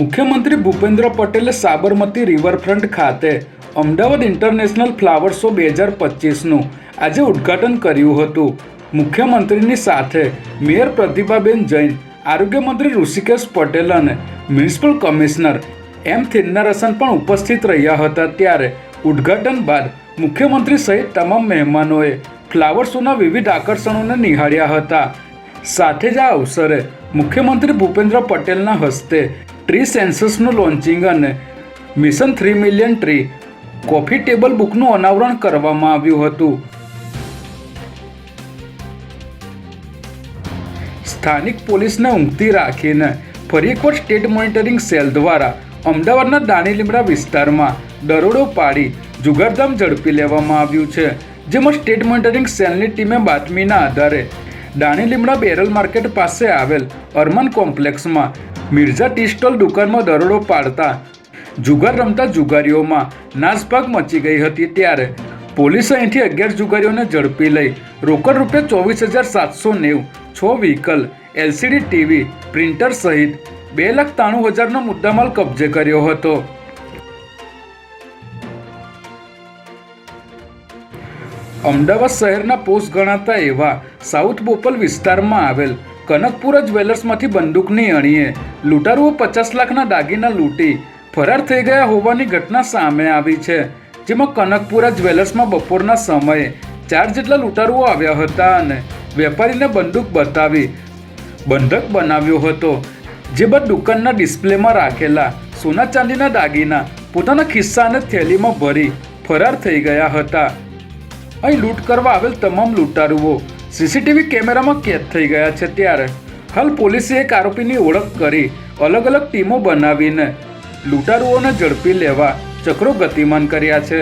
મુખ્યમંત્રી ભૂપેન્દ્ર પટેલે સાબરમતી રિવરફ્રન્ટ ખાતે અમદાવાદ ઇન્ટરનેશનલ ફ્લાવર શો બે હજાર પચીસનું આજે ઉદ્ઘાટન કર્યું હતું. મુખ્યમંત્રીની સાથે મેયર પ્રતિભાબેન જૈન આરોગ્યમંત્રી ઋષિકેશ પટેલ અને મ્યુનિસિપલ કમિશનર એમ થિન્નારસન પણ ઉપસ્થિત રહ્યા હતા. ત્યારે ઉદ્ઘાટન બાદ મુખ્યમંત્રી સહિત તમામ મહેમાનોએ ફ્લાવર શોના વિવિધ આકર્ષણોને નિહાળ્યા હતા. સાથે જ આ અવસરે મુખ્યમંત્રી ભૂપેન્દ્ર પટેલના હસ્તે ટ્રી સેન્સસનું લોન્ચિંગ અને mission three million tree coffee table બુકનું અનાવરણ કરવામાં આવ્યું હતું. સ્થાનિક પોલીસને ઊંઘતી રાખીને ફરી એકવાર સ્ટેટ મોનિટરિંગ સેલ દ્વારા અમદાવાદના દાણી લીમડા વિસ્તારમાં દરોડો પાડી જુગારધામ ઝડપી લેવામાં આવ્યું છે, જેમાં સ્ટેટ મોનિટરિંગ સેલની ટીમે બાતમીના આધારે દાણી લીમડા બેરલ માર્કેટ પાસે આવેલ અરમન કોમ્પ્લેક્સમાં મિર્ઝા ટી સ્ટોલ દુકાનમાં દરોડો પાડતા જુગાર રમતા જુગારીઓમાં નાસભાગ મચી ગઈ હતી ત્યારે પોલીસે અહીંથી અગિયાર જુગારીઓને ઝડપી લઈ રોકડ રૂપિયા ચોવીસ હજાર સાતસો નેવું છ વ્હીકલ, એલસીડી, ટીવી, પ્રિન્ટર સહિત બે લાખ ત્રાણું હજારનો મુદ્દામાલ કબજે કર્યો હતો. અમદાવાદ શહેરના પોસ્ટ ગણાતા એવા સાઉથ બોપલ વિસ્તારમાં આવેલ કનકપુરા જ્વેલર્સમાંથી બંદૂકની અણીએ લૂંટારુઓ પચાસ લાખના દાગીના લૂંટી ફરાર થઈ ગયા હોવાની ઘટના સામે આવી છે, જેમાં કનકપુરા જ્વેલર્સમાં બપોરના સમયે ચાર જેટલા લૂંટારુઓ આવ્યા હતા અને વેપારીને બંદૂક બતાવી બંધક બનાવ્યો હતો, જે બાદ દુકાનના ડિસ્પ્લેમાં રાખેલા સોના ચાંદીના દાગીના પોતાના ખિસ્સા અને થેલીમાં ભરી ફરાર થઈ ગયા હતા. અહીં લૂંટ કરવા આવેલ તમામ લૂંટારુઓ સીસીટીવી કેમેરામાં કેદ થઈ ગયા છે ત્યારે. હાલ પોલીસે એક આરોપીની ઓળખ કરી અલગ અલગ ટીમો બનાવીને લૂંટારુઓને ઝડપી લેવા ચક્રો ગતિમાન કર્યા છે.